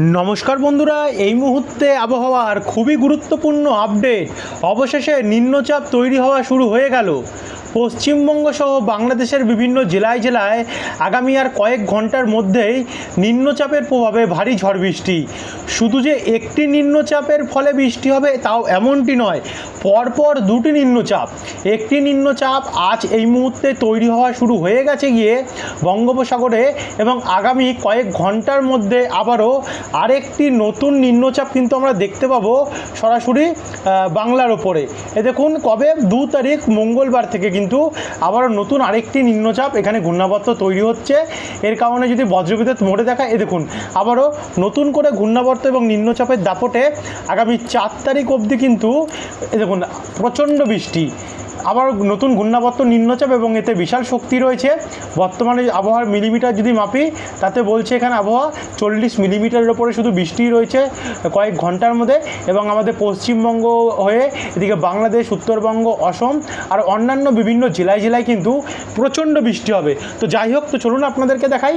নমস্কার বন্ধুরা, এই মুহূর্তে আবহাওয়ার খুবই গুরুত্বপূর্ণ আপডেট অবশেষে নিম্নচাপ তৈরি হওয়া শুরু হয়ে গেল। পশ্চিমবঙ্গ সহ বাংলাদেশের বিভিন্ন জেলায় জেলায় আগামী আর কয়েক ঘণ্টার মধ্যেই নিম্নচাপের প্রভাবে ভারী ঝড় বৃষ্টি। শুধু যে একটি নিম্নচাপের ফলে বৃষ্টি হবে তাও এমনটি নয়, পরপর দুটি নিম্নচাপ। একটি নিম্নচাপ আজ এই মুহূর্তে তৈরি হওয়া শুরু হয়ে গেছে গিয়ে বঙ্গোপসাগরে এবং আগামী কয়েক ঘণ্টার মধ্যে আবারও আরেকটি নতুন নিম্নচাপ কিন্তু আমরা দেখতে পাবো সরাসরি বাংলার ওপরে। এ দেখুন, কবে? দু তারিখ মঙ্গলবার থেকে কিন্তু আবারও নতুন আরেকটি নিম্নচাপ এখানে ঘূর্ণাবর্ত তৈরি হচ্ছে। এর কারণে যদি বজ্রবিদ্যুৎ মোড়ে দেখায় এ দেখুন, আবারও নতুন করে ঘূর্ণাবর্ত এবং নিম্নচাপের দাপটে আগামী চার তারিখ অবধি কিন্তু, এ দেখুন, প্রচণ্ড বৃষ্টি। আবার নতুন ঘূর্ণাবর্ত নিম্নচাপ এবং এতে বিশাল শক্তি রয়েছে। বর্তমানে আবহাওয়ার মিলিমিটার যদি মাপি, তাতে বলছে এখানে আবহাওয়া চল্লিশ মিলিমিটারের ওপরে শুধু বৃষ্টি রয়েছে কয়েক ঘণ্টার মধ্যে এবং আমাদের পশ্চিমবঙ্গ হয়ে এদিকে বাংলাদেশ, উত্তরবঙ্গ, অসম আর অন্যান্য বিভিন্ন জেলায় জেলায় কিন্তু প্রচণ্ড বৃষ্টি হবে। তো যাই হোক, তো চলুন আপনাদেরকে দেখাই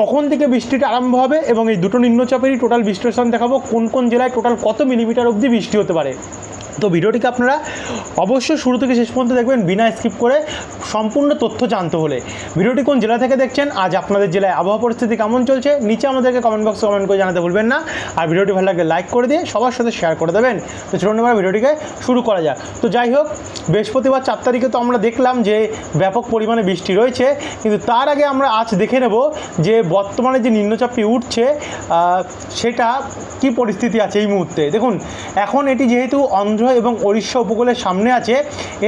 কখন থেকে বৃষ্টিটা আরম্ভ হবে এবং এই দুটো নিম্নচাপেরই টোটাল বিশ্লেষণ দেখাবো। কোন কোন জেলায় টোটাল কত মিলিমিটার অবধি বৃষ্টি হতে পারে? তো ভিডিওটিকে আপনারা অবশ্যই শুরু থেকে শেষ পর্যন্ত দেখবেন, বিনা স্কিপ করে সম্পূর্ণ তথ্য জানতে হলে। ভিডিওটি কোন জেলা থেকে দেখছেন, আজ আপনাদের জেলায় আবহাওয়া পরিস্থিতি কেমন চলছে, নিচে আমাদেরকে কমেন্ট বক্সে কমেন্ট করে জানাতে ভুলবেন না। আর ভিডিওটি ভালো লাগলে লাইক করে দিয়ে সবার সাথে শেয়ার করে দেবেন। তো এবার ভিডিওটিকে শুরু করা যাক। তো যাই হোক, বৃহস্পতিবার চার তারিখে তো আমরা দেখলাম যে ব্যাপক পরিমাণে বৃষ্টি রয়েছে, কিন্তু তার আগে আমরা আজ দেখে নেব যে বর্তমানে যে নিম্নচাপটি উঠছে সেটা কি পরিস্থিতি আছে এই মুহূর্তে? দেখুন, এখন এটি যেহেতু অন্ধ্র এবং ওড়িশা উপকূলের সামনে আছে।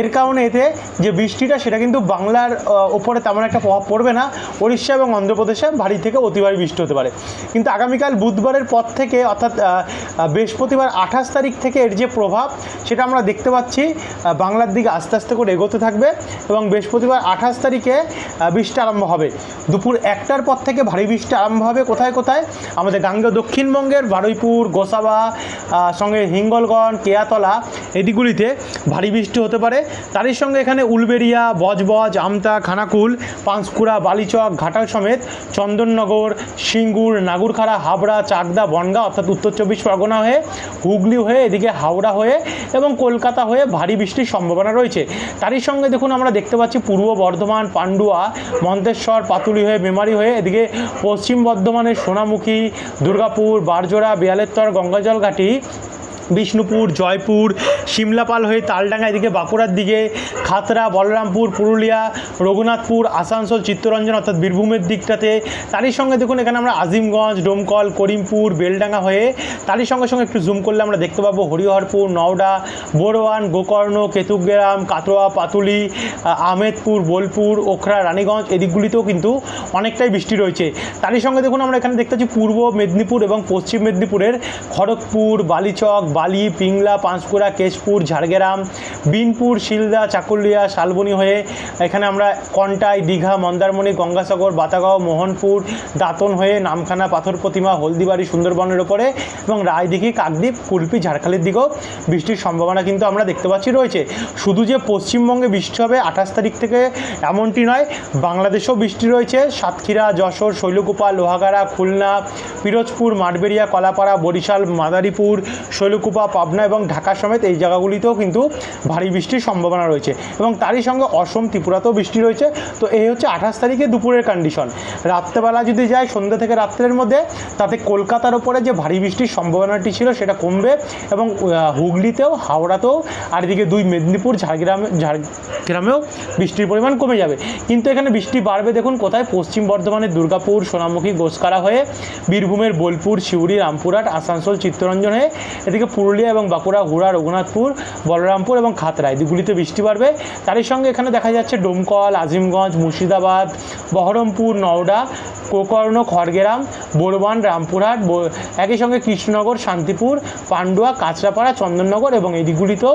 এর কারণে এতে যে বৃষ্টিটা, সেটা কিন্তু বাংলার ওপরে তেমন একটা প্রভাব পড়বে না। ওড়িশা এবং অন্ধ্রপ্রদেশে ভারী থেকে অতি ভারী বৃষ্টি হতে পারে। কিন্তু আগামীকাল বুধবারের পর থেকে, অর্থাৎ বৃহস্পতিবার আঠাশ তারিখ থেকে এর যে প্রভাব, সেটা আমরা দেখতে পাচ্ছি। বাংলার দিকে আস্তে আস্তে করে এগোতে থাকবে এবং বৃহস্পতিবার আঠাশ তারিখে বৃষ্টি আরম্ভ হবে। দুপুর একটার পর থেকে ভারী বৃষ্টি আরম্ভ হবে কোথায় কোথায়? আমাদের গাঙ্গেয় দক্ষিণবঙ্গের বারুইপুর, গোসাবা সঙ্গে হিঙ্গলগঞ্জ, কেয়াতলা এদিকগুলিতে ভারী বৃষ্টি হতে পারে। তারই সঙ্গে এখানে উলবেরিয়া বজবজ, আমতা, খানাকুল, পাঁশকুড়া, বালিচক, ঘাটাল সমেত চন্দননগর, সিঙ্গুর, নাগুরখাড়া, হাবড়া, চাকদা, বনগাঁ অর্থাৎ উত্তর চব্বিশ পরগনা হয়ে, হুগলি হয়ে, এদিকে হাওড়া হয়ে এবং কলকাতা হয়ে ভারী বৃষ্টির সম্ভাবনা রয়েছে। তারই সঙ্গে দেখুন আমরা দেখতে পাচ্ছি পূর্ব বর্ধমান, পান্ডুয়া, মন্তেশ্বর, পাতুলি হয়ে, মেমারি হয়ে, এদিকে পশ্চিম বর্ধমানের সোনামুখী, দুর্গাপুর, বারজোড়া বেয়ালেত্তর গঙ্গাজল ঘাটি বিষ্ণুপুর জয়পুর সিমলাপাল হয়ে তালডাঙ্গা এদিকে বাঁকুড়ার দিকে খাতরা বলরামপুর পুরুলিয়া রঘুনাথপুর আসানসোল চিত্তরঞ্জন অর্থাৎ বীরভূমের দিকটাতে। তারই সঙ্গে দেখুন এখানে আমরা আজিমগঞ্জ ডোমকল করিমপুর বেলডাঙ্গা হয়ে তারই সঙ্গে সঙ্গে একটু জুম করলে আমরা দেখতে পাবো হরিহরপুর নওডা বোরওয়ান গোকর্ণ কেতুগ্রাম কাতোয়া পাতুলি আহ, আহমেদপুর বোলপুর ওখরা রানীগঞ্জ এদিকগুলিতেও কিন্তু অনেকটাই বৃষ্টি রয়েছে। তারই সঙ্গে দেখুন আমরা এখানে দেখতে পাচ্ছি পূর্ব মেদিনীপুর এবং পশ্চিম মেদিনীপুরের খড়গপুর বালিচক বালি পিংলা পাঁশকুড়া কেশপুর ঝাড়গ্রাম, বিনপুর, শিলদা, চাকুলিয়া, শালবনি হয়ে এখানে আমরা কন্টাই, দীঘা, মন্দারমণি, গঙ্গাসাগর, বাতাগাঁও, মোহনপুর, দাঁতন হয়ে নামখানা, পাথর প্রতিমা, হলদিবাড়ি, সুন্দরবনের ওপরে এবং রায়দিঘি, কাকদ্বীপ, কুলপি, ঝাড়খালির দিকেও বৃষ্টির সম্ভাবনা কিন্তু আমরা দেখতে পাচ্ছি রয়েছে। শুধু যে পশ্চিমবঙ্গে বৃষ্টি হবে আঠাশ তারিখ থেকে এমনটি নয়, বাংলাদেশেও বৃষ্টি রয়েছে। সাতক্ষীরা, যশোর, শৈলকুপা, লোহাগাড়া, খুলনা, পিরোজপুর, মাঠবেড়িয়া, কলাপাড়া, বরিশাল, মাদারীপুর, শৈলকুপা, পাবনা এবং ঢাকা সমেত এই জায়গাগুলিতেও কিন্তু ভারী বৃষ্টির সম্ভাবনা রয়েছে এবং তারই সঙ্গে অসম ত্রিপুরাতেও বৃষ্টি রয়েছে। তো এই হচ্ছে আঠাশ তারিখে দুপুরের কন্ডিশন রাত্রেবেলা যদি যায় সন্ধ্যা থেকে রাত্রের মধ্যে, তাতে কলকাতার ওপরে যে ভারী বৃষ্টির সম্ভাবনাটি ছিল সেটা কমবে এবং হুগলিতেও, হাওড়াতেও আর এদিকে দুই মেদিনীপুর, ঝাড়গ্রামে, ঝাড়গ্রামেও বৃষ্টির পরিমাণ কমে যাবে। কিন্তু এখানে বৃষ্টি বাড়বে দেখুন কোথায়? পশ্চিম বর্ধমানের দুর্গাপুর, সোনামুখী, গোসকারা হয়ে বীরভূমের বোলপুর শিউড়ি রামপুরহাট, আসানসোল, চিত্তরঞ্জন হয়ে এদিকে পুরুলিয়া এবং বাঁকুড়া, হুড়া রঘুনাথপুর বলরামপুর এবং খাতড়া। দিকগুলিতে বৃষ্টি বাড়বে। তারই সঙ্গে এখানে দেখা যাচ্ছে ডোমকল, আজিমগঞ্জ, মুর্শিদাবাদ, বহরমপুর, নওডা, কোকর্ণ, খড়গেরাম, বোরবান, রামপুরহাট একই সঙ্গে কৃষ্ণনগর, শান্তিপুর, পান্ডুয়া, কাঁচরাপাড়া, চন্দননগর এবং এই দিকগুলিতেও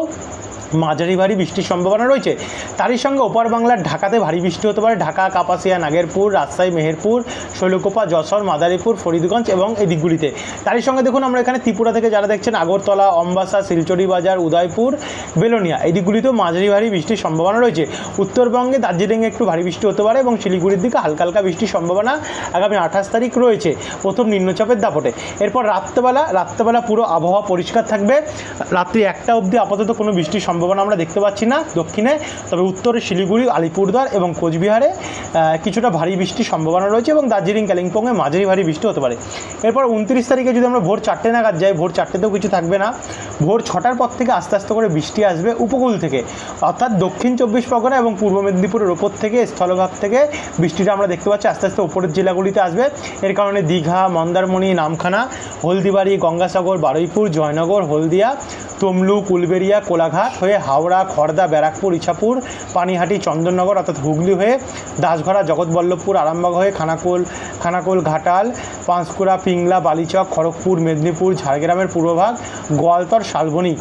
মাঝারি ভারী বৃষ্টির সম্ভাবনা রয়েছে। তারই সঙ্গে ওপার বাংলার ঢাকাতে ভারী বৃষ্টি হতে পারে। ঢাকা, কাপাসিয়া, নাগেরপুর, রাজশাহী, মেহেরপুর, শৈলকুপা, যশোর, মাদারীপুর, ফরিদগঞ্জ এবং এই দিকগুলিতে তারই সঙ্গে দেখুন আমরা এখানে ত্রিপুরা থেকে যারা দেখছেন, আগরতলা, অম্বাসা, শিলচরি বাজার, উদয়পুর, বেলোনিয়া এই দিকগুলিতেও মাঝারি ভারী বৃষ্টির সম্ভাবনা রয়েছে। উত্তরবঙ্গে দার্জিলিংয়ে একটু ভারী বৃষ্টি হতে পারে এবং শিলিগুড়ির দিকে হালকা হালকা বৃষ্টির সম্ভাবনা আগামী আঠাশ তারিখ রয়েছে। প্রথম নিম্নচাপের দাপটে। এরপর রাত্রেবেলা রাত্রেবেলা পুরো আবহাওয়া পরিষ্কার থাকবে। রাত্রি একটা অবধি আপাতত কোনো বৃষ্টির সম্ভাবনা আমরা দেখতে পাচ্ছি না দক্ষিণে, তবে উত্তরে শিলিগুড়ি, আলিপুরদুয়ার এবং কোচবিহারে কিছুটা ভারী বৃষ্টির সম্ভাবনা রয়েছে এবং দার্জিলিং, কালিম্পংয়ে মাঝারি ভারী বৃষ্টি হতে পারে। এরপর উনত্রিশ তারিখে যদি আমরা ভোর চারটে নাগাদ যাই, ভোর চারটেতেও কিছু থাকবে না। ভোর ছটার পর থেকে আস্তে আস্তে করে বৃষ্টি আসবে উপকূল থেকে। অর্থাৎ দক্ষিণ চব্বিশ পরগনা এবং পূর্ব মেদিনীপুরের ওপর থেকে স্থলভাগ থেকে বৃষ্টিটা আমরা দেখতে পাচ্ছি আস্তে আস্তে ওপরের জেলাগুলিতে আসবে। এর কারণে দীঘা, মন্দারমণি, নামখানা, হলদিবাড়ি, গঙ্গাসাগর, বারুইপুর, জয়নগর, হলদিয়া, তমলুক, উলবেড়িয়া, কোলাঘাট হয়ে হাওড়া, খড়দা, ব্যারাকপুর, ইছাপুর, পানিহাটি, চন্দননগর অর্থাৎ হুগলি হয়ে দাসঘরা, জগৎবল্লভপুর, আরামবাগ হয়ে খানাকোল খানাকোল ঘাটাল, পাঁশকুড়া, পিংলা, বালিচক, খড়গপুর, মেদিনীপুর, ঝাড়গ্রামের পূর্বভাগ, গোয়ালতর, শালবনী।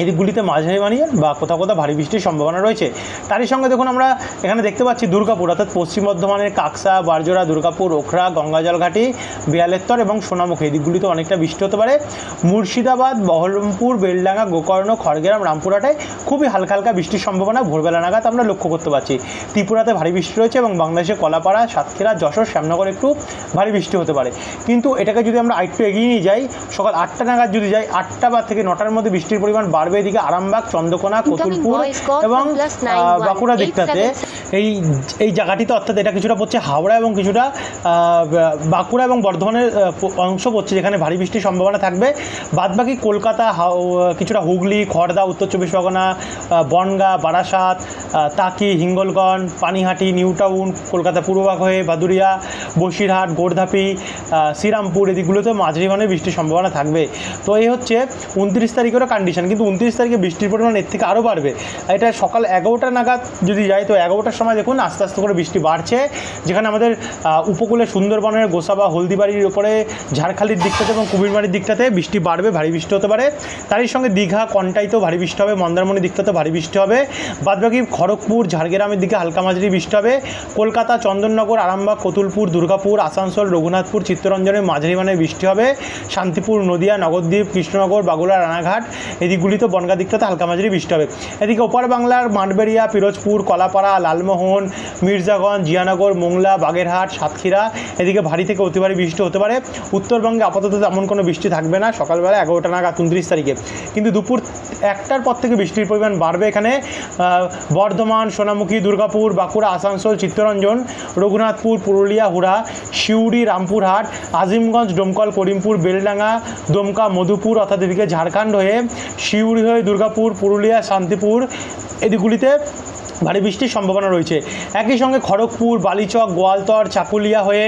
এই দিকগুলিতে মাঝারি মানিয়ে বা কোথাও কোথাও ভারী বৃষ্টির সম্ভাবনা রয়েছে। তারই সঙ্গে দেখুন আমরা এখানে দেখতে পাচ্ছি দুর্গাপুর, অর্থাৎ পশ্চিম বর্ধমানের কাকসা, বারজোড়া, দুর্গাপুর, ওখরা, গঙ্গাজলঘাটি, বিয়ালেত্তর এবং সোনামুখী। এই দিকগুলিতে অনেকটা বৃষ্টি হতে পারে। মুর্শিদাবাদ, বহরমপুর, বেলডাঙ্গা, গোকর্ণ, খড়গ্রাম, রামপুরহাটে খুবই হালকা হালকা বৃষ্টির সম্ভাবনা। ভোরবেলা নাগাদ আমরা লক্ষ্য করতে পারছি। ত্রিপুরাতে ভারী বৃষ্টি রয়েছে এবং বাংলাদেশের কলাপাড়া, সাতক্ষীরা, যশোর, শ্যামনগর একটু ভারী বৃষ্টি হতে পারে। কিন্তু এটাকে যদি আমরা আরেকটু এগিয়ে নিয়ে যাই, সকাল আটটা নাগাদ যদি যাই, আটটা বা থেকে নটার মধ্যে বৃষ্টির পরিমাণ বাড়বে এদিকে আরামবাগ চন্দ্রকোনা কতুলপুর এবং বাঁকুড়া দিকটাতে। এই এই জায়গাটিতে অর্থাৎ এটা কিছুটা পড়ছে হাওড়া এবং কিছুটা বাঁকুড়া এবং বর্ধমানের অংশ পড়ছে যেখানে ভারী বৃষ্টির সম্ভাবনা থাকবে। বাদবাকি কলকাতা হাও- কিছুটা হুগলি খড়দা উত্তর চব্বিশ পরগনা বনগাঁ বারাসাত তাকি হিঙ্গলগঞ্জ পানিহাটি নিউ টাউন কলকাতা পূর্বভাগ হয়ে ভাদুরিয়া বসিরহাট গোর্ধাপি শ্রীরামপুর এদিকগুলোতে মাঝারি মানের বৃষ্টির সম্ভাবনা থাকবে। তো এই হচ্ছে উনত্রিশ তারিখেরও কন্ডিশন কিন্তু উনত্রিশ তারিখে বৃষ্টির পরিমাণ এর থেকে আরও বাড়বে। এটা সকাল এগারোটা নাগাদ যদি যাই তো এগারোটার সময় দেখুন আস্তে আস্তে করে বৃষ্টি বাড়ছে। যেখানে আমাদের উপকূলে সুন্দরবনের গোসাবা, হলদিবাড়ির উপরে, ঝাড়খালির দিকটাতে এবং কুমিরমারির দিকটাতে বৃষ্টি বাড়বে, ভারী বৃষ্টি হতে পারে। তারই সঙ্গে দীঘা, কন্টাইতেও ভারী বৃষ্টি হবে, মন্দারমণির দিকটাতেও ভারী বৃষ্টি হবে। বাদবাকি খড়গপুর, ঝাড়গ্রামের দিকে হালকা মাঝারি বৃষ্টি হবে। কলকাতা, চন্দননগর, আরামবাগ, কতুলপুর, দুর্গাপুর, আসানসোল, রঘুনাথপুর, চিত্তরঞ্জনের মাঝারি মানের বৃষ্টি হবে। শান্তিপুর, নদিয়া নগরদ্বীপ কৃষ্ণনগর, বাগুলা, রানাঘাট এদিকগুলিতে বনগা দিকটাতে হালকা মাঝারি বৃষ্টি হবে। এদিকে ওপার বাংলার মাঠবেড়িয়া, পিরোজপুর, কলাপাড়া, লালমোহন, মির্জাগঞ্জ, জিয়ানগর, মোংলা, বাগেরহাট, সাতক্ষীরা, এদিকে ভারী থেকে অতি ভারী বৃষ্টি হতে পারে। উত্তরবঙ্গে আপাতত তেমন কোনো বৃষ্টি থাকবে না। সকালবেলা এগারোটা নাগাদ উনত্রিশ তারিখে। কিন্তু দুপুর একটার পর থেকে বৃষ্টির পরিমাণ বাড়বে এখানে। বর্ধমান, সোনামুখী, দুর্গাপুর, বাঁকুড়া, আসানসোল, চিত্তরঞ্জন, রঘুনাথপুর, পুরুলিয়া, হুড়া, সিউড়ি, রামপুরহাট, আজিমগঞ্জ, ডোমকল, করিমপুর, বেলডাঙ্গা, দমকা, মধুপুর, অর্থাৎ এদিকে ঝাড়খণ্ড হয়ে সিউড়ি হয়ে দুর্গাপুর পুরুলিয়া শান্তিপুর এদিকগুলিতে ভারী বৃষ্টির সম্ভাবনা রয়েছে। একই সঙ্গে খড়গপুর, বালিচক, গোয়ালতর, চাকুলিয়া হয়ে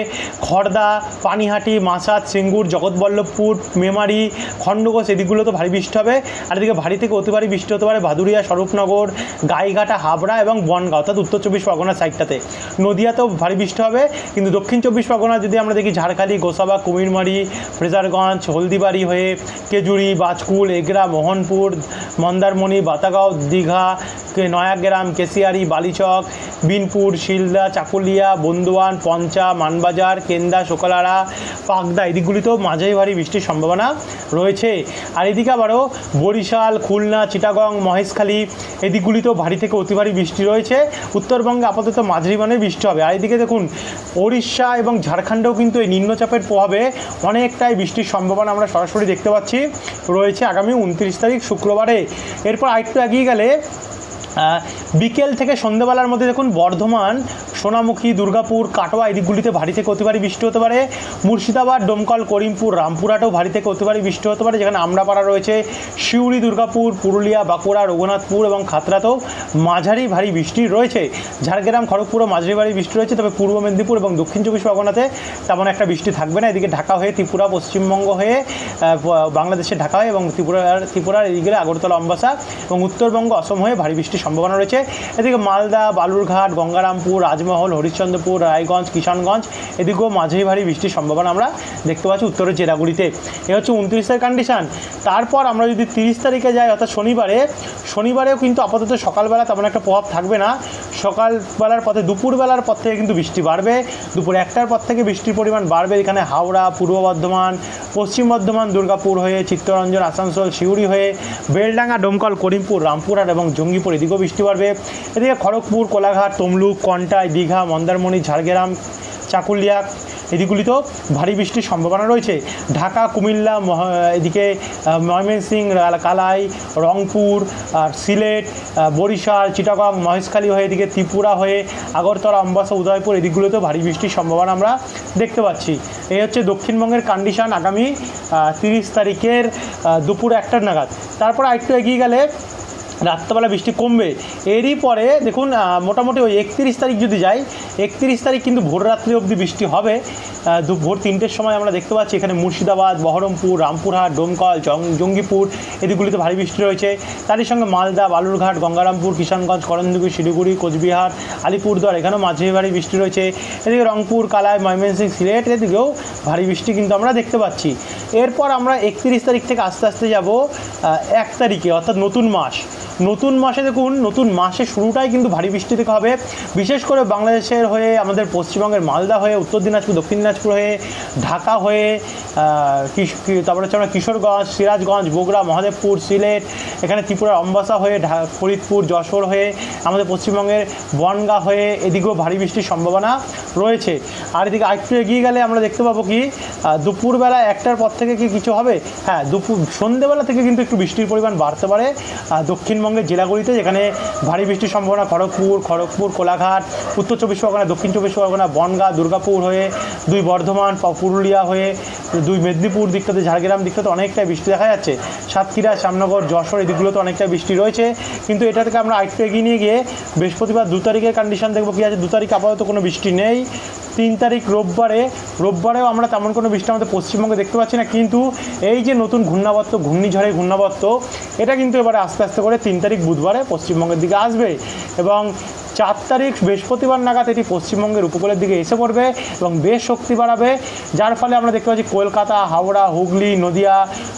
খড়দা, পানিহাটি মাসাদ সিঙ্গুর, জগৎবল্লভপুর, মেমারি খণ্ডঘোষ এদিকগুলোতে ভারী বৃষ্টি হবে। আর এদিকে ভারী থেকে অতি ভারী বৃষ্টি হতে পারে ভাদুরিয়া স্বরূপনগর, গাইঘাটা, হাবড়া এবং বনগাঁ, অর্থাৎ উত্তর চব্বিশ পরগনার সাইডটাতে। নদিয়াতেও ভারী বৃষ্টি হবে, কিন্তু দক্ষিণ চব্বিশ পরগনা যদি আমরা দেখি ঝাড়খালি, গোসাবা, কুমিরমারি, ফ্রেজারগঞ্জ, হলদিবাড়ি হয়ে কেজুরি, বাজকুল, এগরা, মোহনপুর, মন্দারমণি, বাতাগাঁও, দীঘা নয়াগ্রাম কেশিয়ারি, বালিচক, বিনপুর, শিলদা, চাকুলিয়া বন্দুয়ান পঞ্চা, মানবাজার, কেন্দা শোকলারা পাকদা এদিকগুলিতেও মাঝারি ভারী বৃষ্টির সম্ভাবনা রয়েছে। আর এদিকে আবারও বরিশাল, খুলনা, চিটাগং, মহেশখালী, এদিকগুলিতেও ভারী থেকে অতি ভারী বৃষ্টি রয়েছে। উত্তরবঙ্গে আপাতত মাঝারি মানের বৃষ্টি হবে। আর এদিকে দেখুন, ওড়িশা এবং ঝাড়খণ্ডেও কিন্তু এই নিম্নচাপের প্রভাবে অনেকটাই বৃষ্টির সম্ভাবনা আমরা সরাসরি দেখতে পাচ্ছি, রয়েছে আগামী উনত্রিশ তারিখ শুক্রবারে। এরপর আরেকটু এগিয়ে গেলে বিকেল থেকে সন্ধ্যেবেলার মধ্যে দেখুন বর্ধমান সোনামুখী, দুর্গাপুর, কাটোয়া এই দিকগুলিতে ভারী থেকে অতি ভারী বৃষ্টি হতে পারে। মুর্শিদাবাদ ডোমকল করিমপুর, রামপুরহাটেও ভারী থেকে অতি ভারী বৃষ্টি হতে পারে, যেখানে আমরাপাড়া রয়েছে। সিউড়ি দুর্গাপুর, পুরুলিয়া, বাঁকুড়া, রঘুনাথপুর এবং খাতড়াতেও মাঝারি ভারী বৃষ্টি রয়েছে। ঝাড়গ্রাম, খড়গপুরও মাঝারি ভারী বৃষ্টি রয়েছে, তবে পূর্ব মেদিনীপুর এবং দক্ষিণ চব্বিশ পরগনাতে তেমন একটা বৃষ্টি থাকবে না। এদিকে ঢাকা হয়ে ত্রিপুরা, পশ্চিমবঙ্গ হয়ে বাংলাদেশে ঢাকা হয়ে এবং ত্রিপুরার ত্রিপুরার এদিকে আগরতলা, অম্বাসা এবং উত্তরবঙ্গ, অসম হয়ে ভারী বৃষ্টির সম্ভাবনা রয়েছে। এদিকে মালদা, বালুরঘাট, গঙ্গারামপুর রাজমহল জঙ্গলমহল হরিশ্চন্দ্রপুর, রায়গঞ্জ, কিষানগঞ্জ, এদিকেও মাঝারি ভারী বৃষ্টির সম্ভাবনা আমরা দেখতে পাচ্ছি উত্তরের জেলাগুলিতে। এ হচ্ছে উনত্রিশ তারিখ কন্ডিশন তারপর আমরা যদি তিরিশ তারিখে যাই, অর্থাৎ শনিবারে, শনিবারেও কিন্তু আপাতত সকালবেলা তেমন একটা প্রভাব থাকবে না। সকালবেলার পথে, দুপুরবেলার পর থেকে কিন্তু বৃষ্টি বাড়বে। দুপুর একটার পর থেকে বৃষ্টির পরিমাণ বাড়বে। এখানে হাওড়া, পূর্ব বর্ধমান, পশ্চিম বর্ধমান, দুর্গাপুর হয়ে চিত্তরঞ্জন, আসানসোল, সিউড়ি হয়ে বেলডাঙ্গা, ডোমকল, করিমপুর, রামপুরহাট এবং জঙ্গিপুর এদিকেও বৃষ্টি বাড়বে। এদিকে খড়গপুর, কোলাঘাট, তমলুক, কন্টাই দীঘা, মন্দারমণি, ঝাড়গ্রাম, চাকুলিয়া এদিকগুলিতেও ভারী বৃষ্টির সম্ভাবনা রয়েছে। ঢাকা, কুমিল্লা এদিকে রা- কালাই, রংপুর, আর সিলেট বরিশাল, চিটাগং, মহেশখালী হয়ে এদিকে ত্রিপুরা হয়ে আগরতলা, অম্বাসা, উদয়পুর এদিকগুলোতেও ভারী বৃষ্টির সম্ভাবনা আমরা দেখতে পাচ্ছি। এই হচ্ছে দক্ষিণবঙ্গের কন্ডিশন আগামী তিরিশ তারিখের দুপুর একটার নাগাদ। তারপর আরেকটু এগিয়ে গেলে রাত্রেবেলা বৃষ্টি কমবে। এরই পরে দেখুন মোটামুটি ওই একত্রিশ তারিখ যদি যাই, একত্রিশ তারিখ কিন্তু ভোর রাত্রি অবধি বৃষ্টি হবে। দু ভোর তিনটের সময় আমরা দেখতে পাচ্ছি এখানে মুর্শিদাবাদ, বহরমপুর, রামপুরহাট, ডোমকল, জং- জঙ্গিপুর এদিকগুলিতে ভারী বৃষ্টি রয়েছে। তারই সঙ্গে মালদা, বালুরঘাট, গঙ্গারামপুর, কিষানগঞ্জ করন্দুগি শিলিগুড়ি, কোচবিহার, আলিপুরদুয়ার, এখানেও মাঝে ভারী বৃষ্টি রয়েছে। এদিকে রংপুর, কালাই, ময়মনসিংহ, সিলেট এদিকেও ভারী বৃষ্টি কিন্তু আমরা দেখতে পাচ্ছি। এরপর আমরা একত্রিশ তারিখ থেকে আস্তে আস্তে যাব এক তারিখে, অর্থাৎ নতুন মাস। নতুন মাসে দেখুন নতুন মাসে শুরুটাই কিন্তু ভারী বৃষ্টি থেকে হবে। বিশেষ করে বাংলাদেশের হয়ে আমাদের পশ্চিমবঙ্গের মালদা হয়ে উত্তর দিনাজপুর দক্ষিণ দিনাজপুর হয়ে ঢাকা হয়ে তারপরে হচ্ছে আমরা কিশোরগঞ্জ সিরাজগঞ্জ বগুড়া মহাদেবপুর সিলেট এখানে ত্রিপুরার অম্বাসা হয়ে ঢা- ফরিদপুর যশোর হয়ে আমাদের পশ্চিমবঙ্গের বনগা হয়ে এদিকেও ভারী বৃষ্টির সম্ভাবনা রয়েছে। আর এদিকে আরেকটু এগিয়ে গেলে আমরা দেখতে পাবো কি দুপুরবেলা একটার পর থেকে কি কিছু হবে? হ্যাঁ দুপুর সন্ধেবেলা থেকে কিন্তু একটু বৃষ্টির পরিমাণ বাড়তে পারে। আহ, দক্ষিণবঙ্গের জেলাগুলিতে, যেখানে ভারী বৃষ্টির সম্ভাবনা, খড়গপুর খড়গপুর, কোলাঘাট, উত্তর চব্বিশ পরগনা, দক্ষিণ চব্বিশ পরগনা, বনগা, দুর্গাপুর হয়ে, দুই বর্ধমান পুরুলিয়া হয়ে, দুই মেদিনীপুর দিকটাতে, ঝাড়গ্রাম দিকটাতে অনেকটাই বৃষ্টি দেখা যাচ্ছে। সাতক্ষীরা, শ্যামনগর, যশোর এই দিকগুলোতে অনেকটাই বৃষ্টি রয়েছে। কিন্তু এটা থেকে আমরা আরেকটু এগিয়ে নিয়ে গিয়ে বৃহস্পতিবার দু তারিখের কন্ডিশন দেখব কি আছে। দু তারিখ আপাতত কোনো বৃষ্টি নেই। তিন তারিখ রোববারে, রোববারেও আমরা তেমন কোনো বৃষ্টি আমাদের পশ্চিমবঙ্গে দেখতে পাচ্ছি না, কিন্তু এই যে নতুন ঘূর্ণাবর্ত ঘূর্ণিঝড়ের ঘূর্ণাবর্ত, এটা কিন্তু এবারে আস্তে আস্তে করে তিন তারিখ বুধবারে পশ্চিমবঙ্গের দিকে আসবে এবং চার তারিখ বৃহস্পতিবার নাগাদ এটি পশ্চিমবঙ্গের উপকূলের দিকে এসে পড়বে এবং বেশ শক্তি বাড়াবে, যার ফলে আমরা দেখতে পাচ্ছি কলকাতা, হাওড়া, হুগলি, নদিয়া,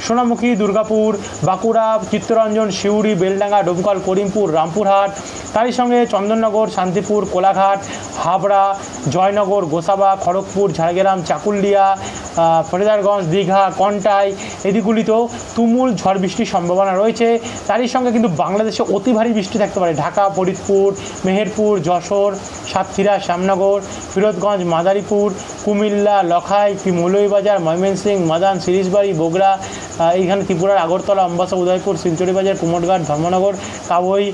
সোনামুখী, দুর্গাপুর, বাঁকুড়া, চিত্তরঞ্জন, সিউড়ি, বেলডাঙ্গা, ডোমকল, করিমপুর, রামপুরহাট, তারই সঙ্গে চন্দননগর, শান্তিপুর, কোলাঘাট, হাবড়া, জয়নগর, গোসাবা, খড়গপুর, ঝাড়গ্রাম, চাকুলিয়া ফরিদারগঞ্জ, দীঘা, কন্টাই এদিকগুলিতেও তুমুল ঝড় বৃষ্টির সম্ভাবনা রয়েছে। তারই সঙ্গে কিন্তু বাংলাদেশে অতি ভারী বৃষ্টি থাকতে পারে। ঢাকা, ফরিদপুর মেহেরপুর যশোর, সাতক্ষীরা, শ্যামনগর, ফিরোজগঞ্জ, মাদারীপুর, কুমিল্লা, লখাই মৌলভীবাজার, ময়মনসিংহ, মাদান, সিরিজবাড়ি, বগুড়া এইখানে ত্রিপুরার আগরতলা, অম্বাসা, উদয়পুর শিলচড়ি বাজার কুমোরঘাট, ধর্মনগর কাবই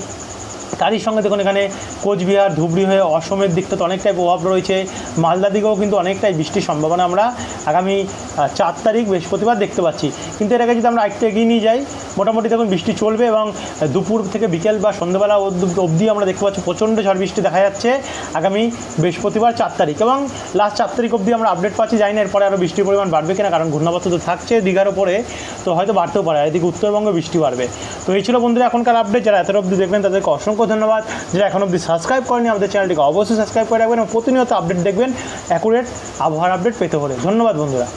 তারই সঙ্গে দেখুন এখানে কোচবিহার, ধুবড়ি হয়ে অসমের দিকটাতে অনেকটাই প্রভাব রয়েছে। মালদা দিকেও কিন্তু অনেকটাই বৃষ্টির সম্ভাবনা আমরা আগামী চার তারিখ বৃহস্পতিবার দেখতে পাচ্ছি। কিন্তু এর আগে যদি আমরা একটু এগিয়ে নিয়ে যাই, মোটামুটি দেখুন বৃষ্টি চলবে এবং দুপুর থেকে বিকেল বা সন্ধ্যেবেলা অব- অবধি আমরা দেখতে পাচ্ছি প্রচণ্ড ঝড় বৃষ্টি দেখা যাচ্ছে আগামী বৃহস্পতিবার চার তারিখ। এবং লাস্ট চার তারিখ অবধি আমরা আপডেট পাচ্ছি যাই না এরপরে আরও বৃষ্টির পরিমাণ বাড়বে কিনা, কারণ ঘূর্ণাবর্ত তো থাকছে দীঘার ওপরে তো হয়তো বাড়তেও পারে। এদিকে উত্তরবঙ্গে বৃষ্টি বাড়বে। তো এই ছিল বন্ধুরা এখনকার আপডেট যারা এত অবধি দেখবেন তাদেরকে অসংখ্য ধন্যবাদ। যে এখন অবধি সাবস্ক্রাইব করেনি আমাদের চ্যানেলটিকে অবশ্যই সাবস্ক্রাইব করে রাখবেন এবং প্রতিনিয়ত আপডেট দেখবেন অ্যাকুরেট আবহাওয়ার আপডেট পেতে হলে। ধন্যবাদ, বন্ধুরা।